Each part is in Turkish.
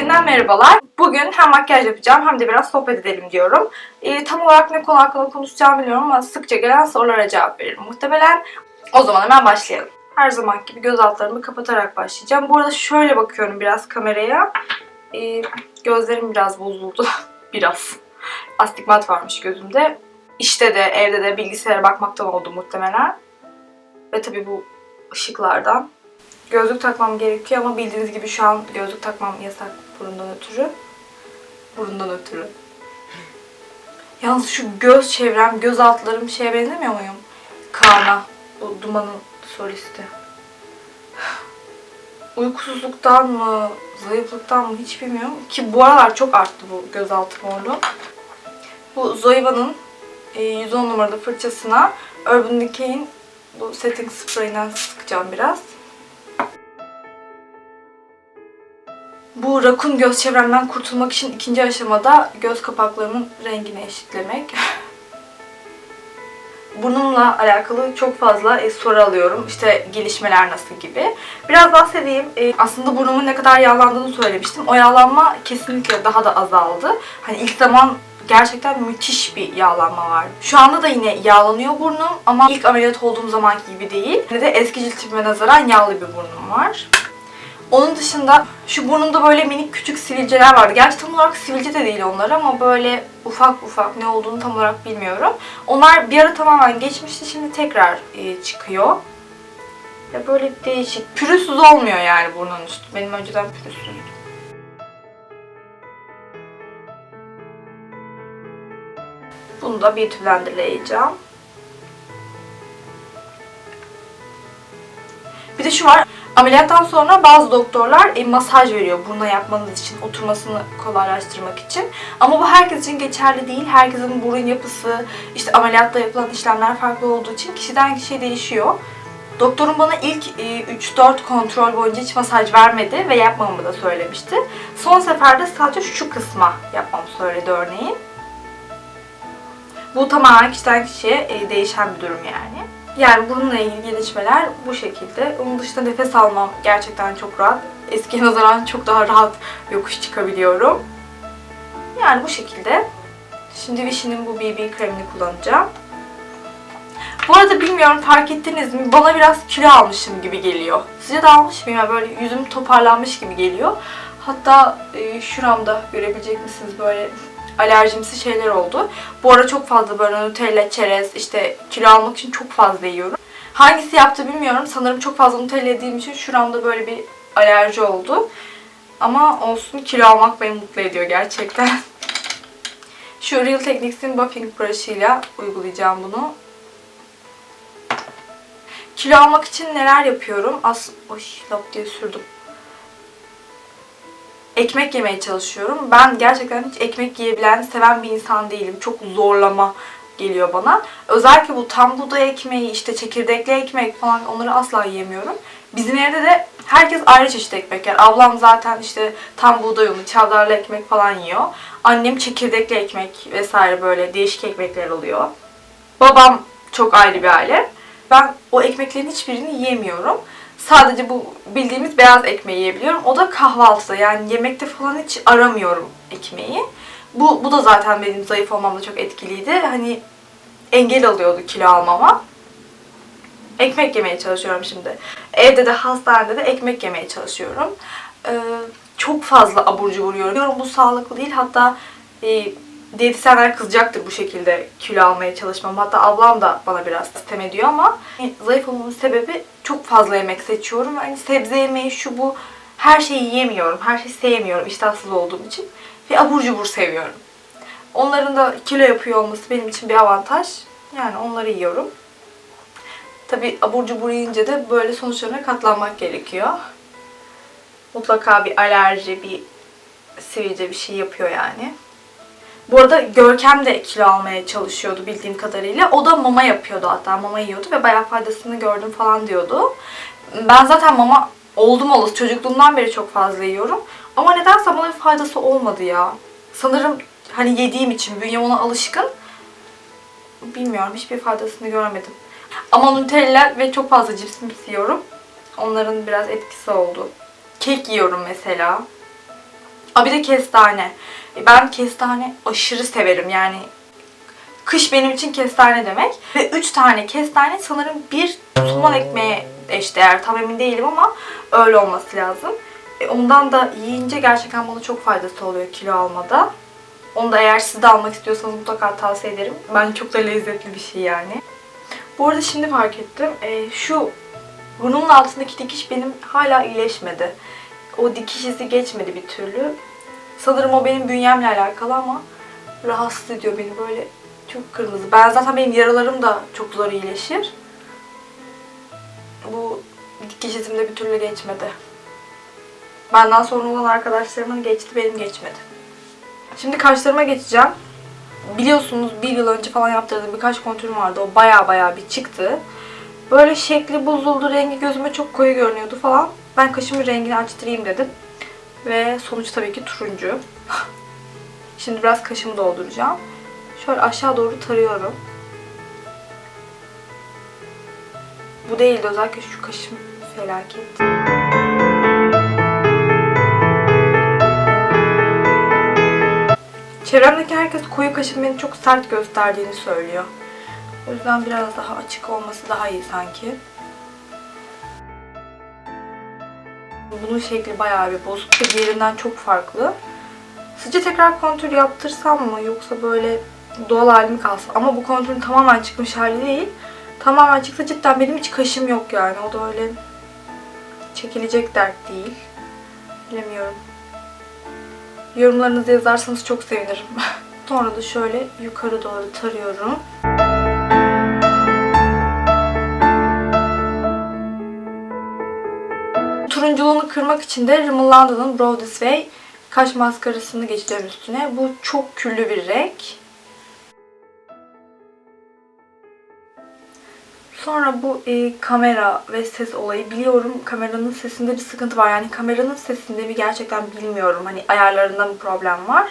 yeniden merhabalar. Bugün hem makyaj yapacağım hem de biraz sohbet edelim diyorum. Ee, tam olarak ne konu hakkında konuşacağımı bilmiyorum ama sıkça gelen sorulara cevap veririm muhtemelen. O zaman hemen başlayalım. Her zaman gibi göz altlarımı kapatarak başlayacağım. Bu arada şöyle bakıyorum biraz kameraya. Ee, gözlerim biraz bozuldu. biraz. Astigmat varmış gözümde. İşte de evde de bilgisayara bakmaktan oldu muhtemelen. Ve tabii bu ışıklardan. Gözlük takmam gerekiyor ama bildiğiniz gibi şu an gözlük takmam yasak burundan ötürü. Burundan ötürü. Yalnız şu göz çevrem, göz altlarım şeye benzemiyor muyum? Kaan'a. O Duman'ın solisti. Uykusuzluktan mı, zayıflıktan mı hiç bilmiyorum. Ki bu aralar çok arttı bu gözaltı morluğu. Bu Zoeva'nın e, 110 numaralı fırçasına Urban Decay'in bu setting spray'inden sıkacağım biraz. Bu rakun göz çevremden kurtulmak için ikinci aşamada göz kapaklarımın rengini eşitlemek. Burnumla alakalı çok fazla e, soru alıyorum. İşte gelişmeler nasıl gibi. Biraz bahsedeyim. E, aslında burnumun ne kadar yağlandığını söylemiştim. O yağlanma kesinlikle daha da azaldı. Hani ilk zaman gerçekten müthiş bir yağlanma var. Şu anda da yine yağlanıyor burnum ama ilk ameliyat olduğum zamanki gibi değil. Yine de eski cilt tipime nazaran yağlı bir burnum var. Onun dışında şu burnumda böyle minik küçük sivilceler vardı. Gerçi tam olarak sivilce de değil onlar ama böyle ufak ufak ne olduğunu tam olarak bilmiyorum. Onlar bir ara tamamen geçmişti. Şimdi tekrar e, çıkıyor. Ya böyle değişik. Pürüzsüz olmuyor yani burnun üstü. Benim önceden pürüzsüzdü. Bunu da bir tüblendirleyeceğim. Bir de şu var. Ameliyattan sonra bazı doktorlar e, masaj veriyor buruna yapmanız için, oturmasını kolaylaştırmak için. Ama bu herkes için geçerli değil. Herkesin burun yapısı, işte ameliyatta yapılan işlemler farklı olduğu için kişiden kişiye değişiyor. Doktorum bana ilk e, 3-4 kontrol boyunca hiç masaj vermedi ve yapmamamı da söylemişti. Son seferde sadece şu kısma yapmamı söyledi örneğin. Bu tamamen kişiden kişiye e, değişen bir durum yani. Yani bununla ilgili gelişmeler bu şekilde. Onun dışında nefes almam gerçekten çok rahat. Eskiye nazaran çok daha rahat yokuş çıkabiliyorum. Yani bu şekilde. Şimdi Vichy'nin bu BB kremini kullanacağım. Bu arada bilmiyorum fark ettiniz mi? Bana biraz kilo almışım gibi geliyor. Size de almış mıyım? Yani böyle yüzüm toparlanmış gibi geliyor. Hatta e, şuramda görebilecek misiniz böyle alerjimsi şeyler oldu. Bu ara çok fazla böyle Nutella, çerez, işte kilo almak için çok fazla yiyorum. Hangisi yaptı bilmiyorum. Sanırım çok fazla Nutella yediğim için şuramda böyle bir alerji oldu. Ama olsun kilo almak beni mutlu ediyor gerçekten. Şu Real Techniques'in buffing brush'ıyla uygulayacağım bunu. Kilo almak için neler yapıyorum? As Oy, lap diye sürdüm ekmek yemeye çalışıyorum. Ben gerçekten hiç ekmek yiyebilen, seven bir insan değilim. Çok zorlama geliyor bana. Özellikle bu tam buğday ekmeği, işte çekirdekli ekmek falan onları asla yiyemiyorum. Bizim evde de herkes ayrı çeşit ekmek yer. Ablam zaten işte tam buğday unu, çavdarlı ekmek falan yiyor. Annem çekirdekli ekmek vesaire böyle değişik ekmekler oluyor. Babam çok ayrı bir aile. Ben o ekmeklerin hiçbirini yiyemiyorum. Sadece bu bildiğimiz beyaz ekmeği yiyebiliyorum. O da kahvaltıda yani yemekte falan hiç aramıyorum ekmeği. Bu, bu da zaten benim zayıf olmamda çok etkiliydi. Hani engel alıyordu kilo almama. Ekmek yemeye çalışıyorum şimdi. Evde de hastanede de ekmek yemeye çalışıyorum. Ee, çok fazla abur cubur yiyorum. Bu sağlıklı değil. Hatta e, diyetisyenler kızacaktır bu şekilde kilo almaya çalışmam. Hatta ablam da bana biraz sistem ediyor ama zayıf olmamın sebebi çok fazla yemek seçiyorum. Hani sebze yemeği şu bu her şeyi yiyemiyorum. Her şeyi sevmiyorum iştahsız olduğum için. Ve abur cubur seviyorum. Onların da kilo yapıyor olması benim için bir avantaj. Yani onları yiyorum. Tabi abur cubur yiyince de böyle sonuçlarına katlanmak gerekiyor. Mutlaka bir alerji, bir sivilce bir şey yapıyor yani. Bu arada Görkem de kilo almaya çalışıyordu bildiğim kadarıyla. O da mama yapıyordu hatta mama yiyordu ve bayağı faydasını gördüm falan diyordu. Ben zaten mama oldum olası çocukluğumdan beri çok fazla yiyorum. Ama nedense bana bir faydası olmadı ya. Sanırım hani yediğim için bünyem ona alışkın. Bilmiyorum hiçbir faydasını görmedim. Ama Nutella ve çok fazla cips mips yiyorum. Onların biraz etkisi oldu. Kek yiyorum mesela. Aa bir de kestane. E, Ben kestane aşırı severim yani. Kış benim için kestane demek. Ve 3 tane kestane sanırım bir soğan ekmeğe eşdeğer. Tam emin değilim ama öyle olması lazım. E, Ondan da yiyince gerçekten bana çok faydası oluyor kilo almada. Onu da eğer siz de almak istiyorsanız mutlaka tavsiye ederim. Bence çok da lezzetli bir şey yani. Bu arada şimdi fark ettim. E, şu burnumun altındaki dikiş benim hala iyileşmedi. O dikiş izi geçmedi bir türlü. Sanırım o benim bünyemle alakalı ama rahatsız ediyor beni böyle çok kırmızı. Ben zaten benim yaralarım da çok zor iyileşir. Bu dikiş izim de bir türlü geçmedi. Benden sonra olan arkadaşlarımın geçti, benim geçmedi. Şimdi kaşlarıma geçeceğim. Biliyorsunuz bir yıl önce falan yaptırdığım birkaç kontürüm vardı. O baya baya bir çıktı. Böyle şekli bozuldu, rengi gözüme çok koyu görünüyordu falan. Ben kaşımın rengini açtırayım dedim. Ve sonuç tabii ki turuncu. Şimdi biraz kaşımı dolduracağım. Şöyle aşağı doğru tarıyorum. Bu değildi özellikle şu kaşım felaket. Çevremdeki herkes koyu kaşın beni çok sert gösterdiğini söylüyor. O yüzden biraz daha açık olması daha iyi sanki. Bunun şekli bayağı bir bozuk ve diğerinden çok farklı. Sizce tekrar kontür yaptırsam mı yoksa böyle doğal halimi kalsın? Ama bu kontürün tamamen çıkmış hali değil. Tamamen çıksa cidden benim hiç kaşım yok yani. O da öyle çekilecek dert değil. Bilemiyorum. Yorumlarınızı yazarsanız çok sevinirim. Sonra da şöyle yukarı doğru tarıyorum. Turunculuğunu kırmak için de Rimmel London'ın Brow This Way kaş maskarasını geçeceğim üstüne. Bu çok küllü bir renk. Sonra bu e, kamera ve ses olayı biliyorum kameranın sesinde bir sıkıntı var. Yani kameranın sesinde bir gerçekten bilmiyorum. Hani ayarlarında mı problem var.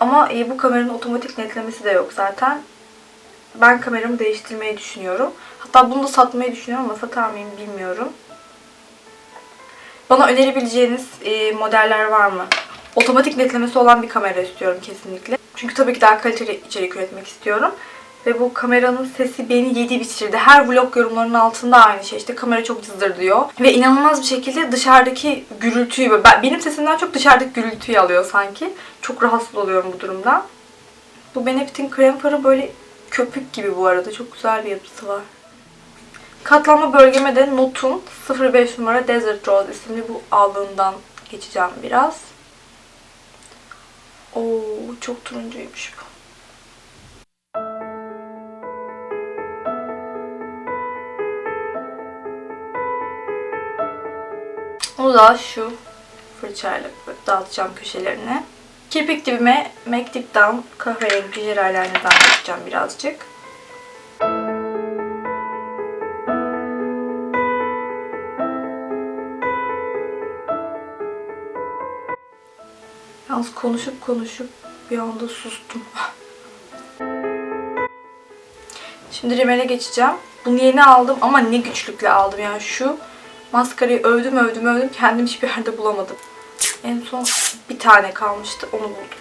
Ama e, bu kameranın otomatik netlemesi de yok zaten. Ben kameramı değiştirmeyi düşünüyorum. Hatta bunu da satmayı düşünüyorum ama satar mıyım bilmiyorum. Bana önerebileceğiniz e, modeller var mı? Otomatik netlemesi olan bir kamera istiyorum kesinlikle. Çünkü tabii ki daha kaliteli içerik üretmek istiyorum. Ve bu kameranın sesi beni yedi bitirdi. Her vlog yorumlarının altında aynı şey. İşte kamera çok cızdır diyor. Ve inanılmaz bir şekilde dışarıdaki gürültüyü, ben, benim sesimden çok dışarıdaki gürültüyü alıyor sanki. Çok rahatsız oluyorum bu durumdan. Bu Benefit'in krem farı böyle köpük gibi bu arada. Çok güzel bir yapısı var. Katlanma bölgeme de Notun 05 numara Desert Rose isimli bu aldığından geçeceğim biraz. Oo çok turuncuymuş bu. Onu da şu fırçayla dağıtacağım köşelerine. Kirpik dibime MAC Dip Down kahverengi jel eyeliner'dan yapacağım birazcık. Yalnız konuşup konuşup bir anda sustum. Şimdi rimele geçeceğim. Bunu yeni aldım ama ne güçlükle aldım yani şu maskarayı övdüm övdüm övdüm kendim hiçbir yerde bulamadım. En son bir tane kalmıştı onu buldum.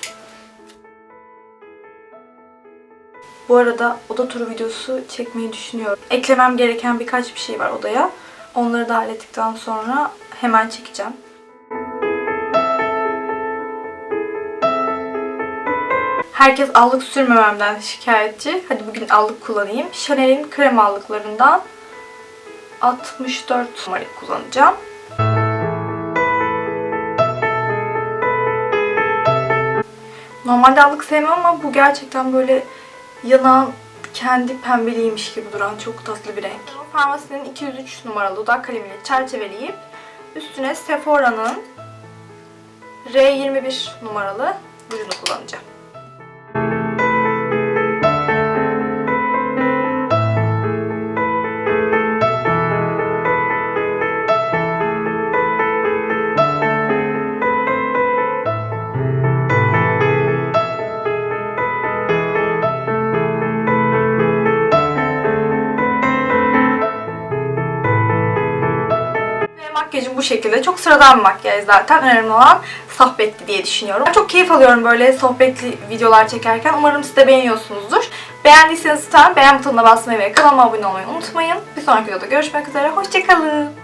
Bu arada oda turu videosu çekmeyi düşünüyorum. Eklemem gereken birkaç bir şey var odaya. Onları da hallettikten sonra hemen çekeceğim. Herkes allık sürmememden şikayetçi. Hadi bugün allık kullanayım. Chanel'in krem allıklarından 64 numaralı kullanacağım. Normalde allık sevmem ama bu gerçekten böyle yanağın kendi pembeliymiş gibi duran çok tatlı bir renk. Farmasinin 203 numaralı dudak kalemiyle çerçeveleyip üstüne Sephora'nın R21 numaralı ürünü kullanacağım. Bu şekilde. Çok sıradan bir makyaj zaten. Önemli olan sohbetti diye düşünüyorum. Ben çok keyif alıyorum böyle sohbetli videolar çekerken. Umarım siz de beğeniyorsunuzdur. Beğendiyseniz lütfen beğen butonuna basmayı ve kanalıma abone olmayı unutmayın. Bir sonraki videoda görüşmek üzere. Hoşçakalın.